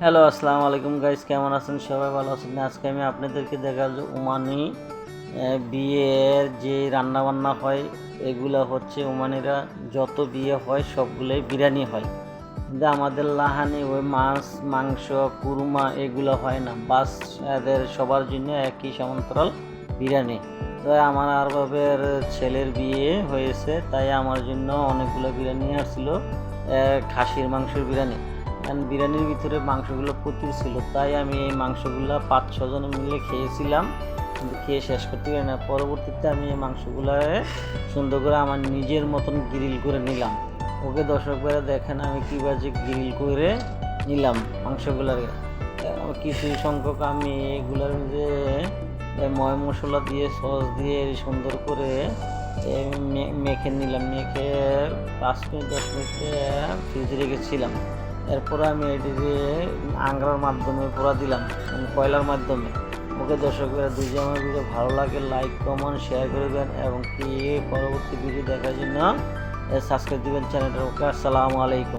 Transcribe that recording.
Hello আসসালামু আলাইকুম guys কেমন আছেন? সবাই ভালো আছেন? আজকে আমি আপনাদেরকে দেখাবো ওমানি আহ, বিয়ের যে রান্না বান্না হয় এগুলা হচ্ছে ওমানিরা যত বিয়ে হয় সবগুলোই বিরিয়ানি হয়। কিন্তু আমাদের লাহানি ওই মাছ মাংস কুরমা এগুলো হয় না। বাস এদের সবার জন্য একই সমান্তরাল বিরিয়ানি। তো আমার আর বাবের ছেলের বিয়ে হয়েছে তাই আমার জন্য অনেকগুলো বিরিয়ানি আসছিল খাসির মাংসের বিরিয়ানি। কারণ বিরিয়ানির ভিতরে মাংসগুলো প্রচুর ছিল, তাই আমি এই মাংসগুলো পাঁচ ছজনে মিলে খেয়েছিলাম। কিন্তু খেয়ে শেষ করতে পারি না। পরবর্তীতে আমি এই মাংসগুলো সুন্দর করে আমার নিজের মতন গ্রিল করে নিলাম। ওকে দর্শকরা দেখেন আমি কীভাবে যে গ্রিল করে নিলাম মাংসগুলোকে কিছু সংখ্যক আমি এগুলোর যে ময় মশলা দিয়ে, সস দিয়ে সুন্দর করে মেখে নিলাম। মেখে পাঁচ মিনিট, দশ মিনিট ফ্রিজে রেখেছিলাম। এরপরে আমি এটি দিয়ে আংরার মাধ্যমে পোড়া দিলাম মানে কয়লার মাধ্যমে। ওকে দর্শকরা দুজন আমার ভিডিও ভালো লাগে লাইক কমেন্ট শেয়ার করে দেন এবং কি পরবর্তী ভিডিও দেখার জন্য সাবস্ক্রাইব দিবেন চ্যানেলটা ওকে, আসসালামু আলাইকুম।